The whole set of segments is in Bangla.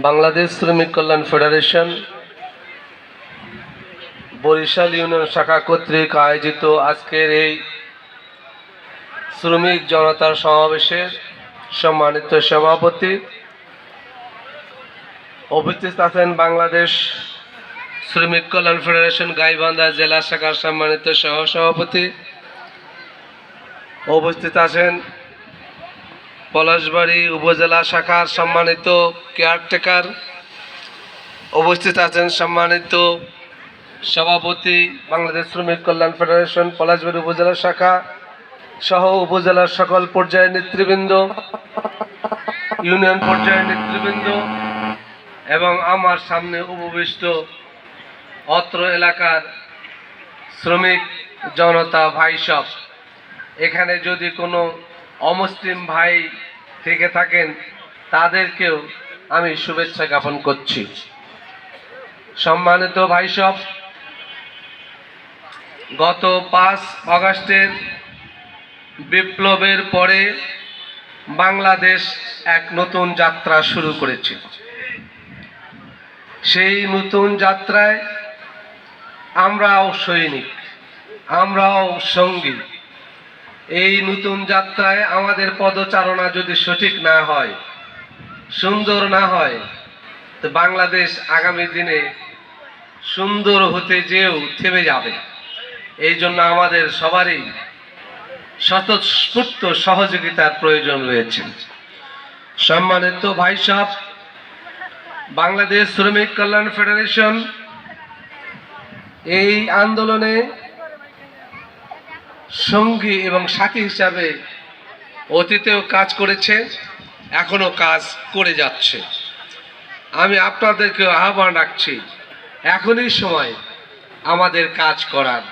বাংলাদেশ শ্রমিক কল্যাণ ফেডারেশন বরিশাল ইউনিয়ন শাখা কর্তৃক আয়োজিত আজকের এই শ্রমিক জনতার সমাবেশের সম্মানিত সভাপতি উপস্থিত আছেন বাংলাদেশ শ্রমিক কল্যাণ ফেডারেশন গাইবান্ধা জেলা শাখার সম্মানিত সহসভাপতি। উপস্থিত আছেন পলাশবাড়ি উপজেলা শাখার সম্মানিত কেয়ারটেকার উপস্থিত আছেন সম্মানিত সভাপতি বাংলাদেশ শ্রমিক কল্যাণ ফেডারেশন, পলাশবাড়ি উপজেলা শাখা সহ উপজেলার সকল পর্যায়ের নেতৃবৃন্দ, ইউনিয়ন পর্যায়ের নেতৃবৃন্দ এবং আমার সামনে উপবিষ্ট অত্র এলাকার শ্রমিক জনতা ভাই সব। এখানে যদি কোনো অমুসলিম ভাই থেকে থাকেন, তাদেরকেও আমি শুভেচ্ছা জ্ঞাপন করছি। সম্মানিত ভাই সব গত পাঁচ আগস্টের বিপ্লবের পরে বাংলাদেশ এক নতুন যাত্রা শুরু করেছে। সেই নতুন যাত্রায় আমরাও সৈনিক, আমরাও সঙ্গী। এই নতুন যাত্রায় আমাদের পদচারণা যদি সঠিক না হয়, সুন্দর না হয়, তো বাংলাদেশ আগামী দিনে সুন্দর হতে যেও থেমে যাবে। এই জন্য আমাদের সবারই স্বতঃস্ফূর্ত সহযোগিতার প্রয়োজন রয়েছে। সম্মানিত ভাই সাহ বাংলাদেশ শ্রমিক কল্যাণ ফেডারেশন এই আন্দোলনে সঙ্গী এবং সাথী হিসাবে অতীতেও কাজ করেছে এখনও কাজ করে যাচ্ছে। আমি আপনাদেরকে আহ্বান রাখছি, এখনই সময় আমাদের কাজ করার।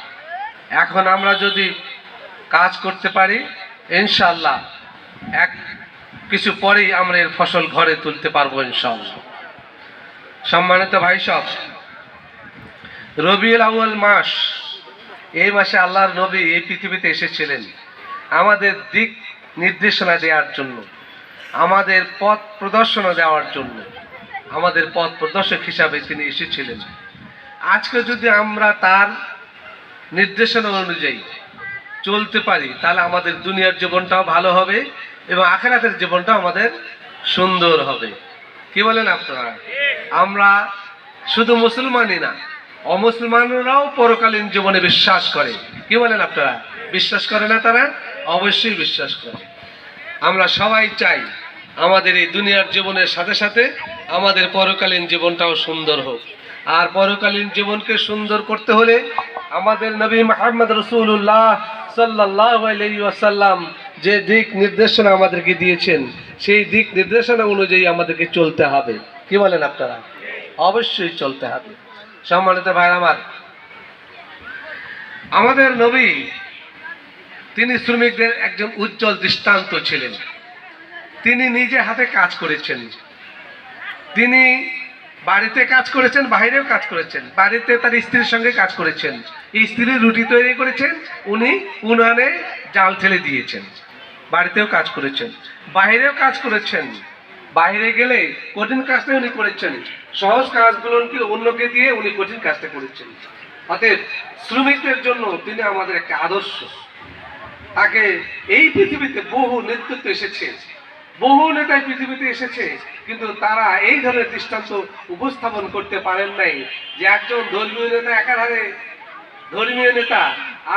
এখন আমরা যদি কাজ করতে পারি ইনশাল্লাহ এক কিছু পরেই আমরা এর ফসল ঘরে তুলতে পারব ইনশাল্লাহ সম্মানিত ভাই সব রবিউল আউয়াল মাস এই মাসে আল্লাহর নবী এই পৃথিবীতে এসেছিলেন। আমাদের দিক নির্দেশনা দেওয়ার জন্য, আমাদের পথ প্রদর্শনা দেওয়ার জন্য, আমাদের পথ প্রদর্শক হিসাবে তিনি এসেছিলেন। আজকে যদি আমরা তার নির্দেশনা অনুযায়ী চলতে পারি, তাহলে আমাদের দুনিয়ার জীবনটাও ভালো হবে এবং আখেরাতের জীবনটাও আমাদের সুন্দর হবে। কি বলেন আপনারা? আমরা শুধু মুসলমানই না অমুসলমানরাও পরকালীন জীবনে বিশ্বাস করে। কি বলেন আপনারা? বিশ্বাস করে না তারা? অবশ্যই বিশ্বাস করে। আমরা সবাই চাই আমাদের এই দুনিয়ার জীবনের সাথে সাথে আমাদের পরকালীন জীবনটাও সুন্দর হোক। আর পরকালীন জীবনকে সুন্দর করতে হলে আমাদের নবী মোহাম্মদ রসুল্লাহ সাল্লাহ আসাল্লাম যে দিক নির্দেশনা আমাদেরকে দিয়েছেন, সেই দিক নির্দেশনা অনুযায়ী আমাদেরকে চলতে হবে। কি বলেন আপনারা? অবশ্যই চলতে হবে। সম্মানিত ভাই আমার। আমাদের নবী, তিনি শ্রমিকদের একজন উজ্জ্বল দৃষ্টান্ত ছিলেন। তিনি নিজে হাতে কাজ করেছেন। তিনি বাড়িতে কাজ করেছেন, বাইরেও কাজ করেছেন। বাড়িতে তার স্ত্রীর সঙ্গে কাজ করেছেন। স্ত্রী রুটি তৈরি করেছেন, উনি উনানে জাল ঠেলে দিয়েছেন। বাড়িতেও কাজ করেছেন, বাইরেও কাজ করেছেন। বাইরে গেলে কঠিন কাজটা উনি করেছেন। সহজ কাজগুলোকে অন্যকে দিয়ে উনি কঠিন কাজটা করেছেন। অতএব শ্রমিকদের জন্য তিনি আমাদের একটা আদর্শ। তাকে এই পৃথিবীতে বহু নেতৃত্ব এসেছে। বহু নেতাই পৃথিবীতে এসেছে, কিন্তু তারা এই ধরনের দৃষ্টান্ত উপস্থাপন করতে পারেন নাই যে একজন ধর্মীয় নেতা একাধারে ধর্মীয় নেতা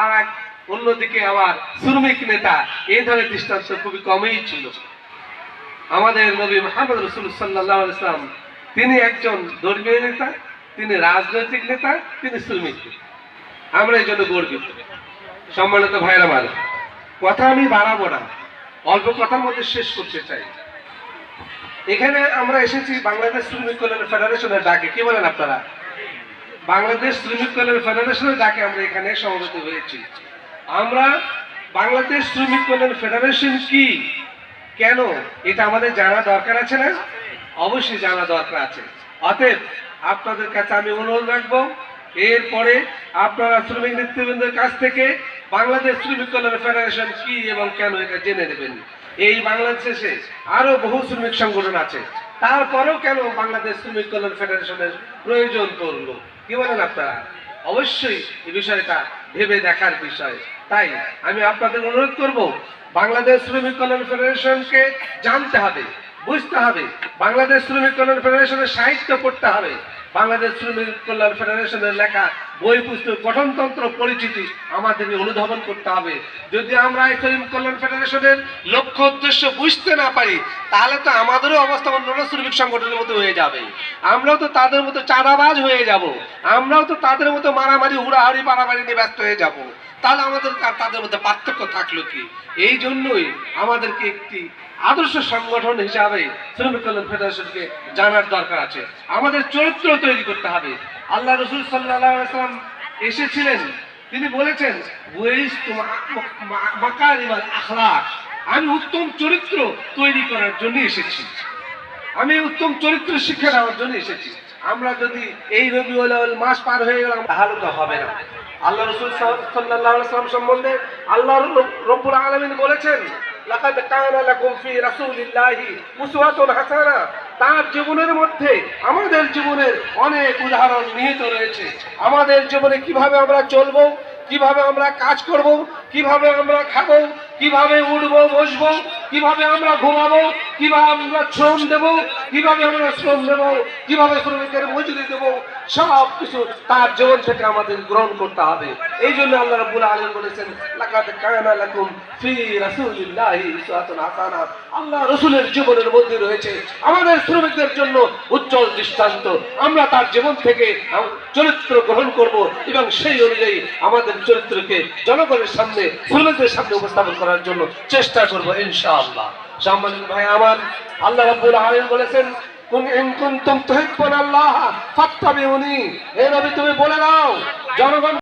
আর এক অন্যদিকে আবার শ্রমিক নেতা। এই ধরনের দৃষ্টান্ত খুবই কমই ছিল। আমাদের নবী মোহাম্মদ রসুল সাল্লাহ ইসলাম তিনি একজন ধর্মীয় নেতা, তিনি রাজনৈতিক নেতা, তিনি শ্রমিক আমরা এই জন্য গর্বিত। সম্মানিত ভাইয়ের আমার, কথা আমি বাড়াবো না, অল্প কথার মধ্যে শেষ করতে চাই। এখানে আমরা এসেছি বাংলাদেশ শ্রমিক কল্যাণ ফেডারেশনের ডাকে, কি বলেন আপনারা? বাংলাদেশ শ্রমিক কল্যাণ ফেডারেশনের ডাকে আমরা এখানে সমবেত হয়েছি। আমরা বাংলাদেশ শ্রমিক কল্যাণ ফেডারেশন কি? কেন? এটা আমাদের জানা দরকার আছে না? অবশ্যই জানা দরকার আছে। অতএব আপনাদের কাছে আমি অনুরোধ রাখব, এরপরে আপনারা শ্রমিক নেতৃবৃন্দের কাছ থেকে বাংলাদেশ শ্রমিক কল্যাণ ফেডারেশন কি এবং কেন এটা জেনে নেবেন। এই বাংলাদেশে আরও বহু শ্রমিক সংগঠন আছে। তারপরেও কেন বাংলাদেশ শ্রমিক কল্যাণ ফেডারেশনের প্রয়োজন পড়ল? কি বলেন আপনারা? অবশ্যই এই বিষয়টা ভেবে দেখার বিষয়। তাই আমি আপনাদের অনুরোধ করব, বাংলাদেশ শ্রমিক কল্যাণ ফেডারেশনকে জানতে হবে, বুঝতে হবে, বাংলাদেশ শ্রমিক কল্যাণ ফেডারেশনের সাহিত্য পড়তে হবে। বাংলাদেশ শ্রমিক কল্যাণ ফেডারেশনের লেখা বই পুস্তক গঠনতন্ত্র পরিচিতি আমাদেরকে অনুধাবন করতে হবে। যদি আমরা এই শ্রমিক কল্যাণ ফেডারেশনের লক্ষ্য উদ্দেশ্য বুঝতে না পারি, তাহলে তো আমাদেরও অবস্থা অন্যান্য শ্রমিক সংগঠনের মতো হয়ে যাবে। আমরাও তো তাদের মতো চাঁদাবাজ হয়ে যাব। আমরাও তো তাদের মতো মারামারি, হুড়াহাড়ি, মারামারি নিয়ে ব্যস্ত হয়ে যাব। তাহলে আমাদের তাদের মধ্যে পার্থক্য থাকল কি? এই জন্যই আমাদেরকে একটি আদর্শ সংগঠন হিসাবে শ্রমিক কল্যাণ ফেডারেশনকে জানার দরকার আছে। আমাদের চরিত্র তৈরি করতে হবে। আল্লাহ রসুল সাল্লাম এসেছিলেন। তিনি বলেছেন "বুইস তোমা- মা- মাকারিমাল আখলাক। আমি উত্তম চরিত্র তৈরি করার জন্য এসেছি। আমি উত্তম চরিত্র শিক্ষা দেওয়ার জন্য এসেছি। আমরা যদি এই রবি মাস পার হয়ে গেলাম, তাহলে তো হবে না। আল্লাহ রসুল সাল্লাম সম্বন্ধে আল্লাহ রব্বুল আলমিন বলেছেন লাকাদ কানা লাকুম ফি রাসূলিল্লাহি উসওয়াতুন হাসানা। তার জীবনের মধ্যে আমাদের জীবনের অনেক উদাহরণ নিহিত রয়েছে। আমাদের জীবনে কীভাবে আমরা চলবো, কীভাবে আমরা কাজ করব, কীভাবে আমরা খাব, কীভাবে উঠবো, বসবো, কীভাবে আমরা ঘুমাবো কীভাবে আমরা শ্রম দেব? কীভাবে আমরা শ্রম দেব কীভাবে শ্রমিকের মজুরি দেব? সব কিছু তার জীবন থেকে আমাদের গ্রহণ করতে হবে। এই জন্য আল্লাহ রাব্বুল আলামিন বলেছেন, লাকাদ কানা লাকুম ফি রাসূলিল্লাহি উসওয়াতুন হাসানা। আল্লাহ রাসূলের জীবনের মধ্যে রয়েছে। আমাদের শ্রমিকদের জন্য উজ্জ্বল দৃষ্টান্ত। আমরা তার জীবন থেকে চরিত্র গ্রহণ করব এবং সেই অনুযায়ী আমাদের চরিত্রকে জনগণের সামনে, শ্রমিকদের সামনে উপস্থাপন করার জন্য চেষ্টা করব ইনশাআল্লাহ। সম্মানিত ভাই আমার আল্লাহ রাব্বুল আলামিন বলেছেন কুন ইন কুনতুম তুহিব্বুনাল্লাহ ফাত্তাবিউনি। হে নবী, তুমি বলে দাও, জনগণ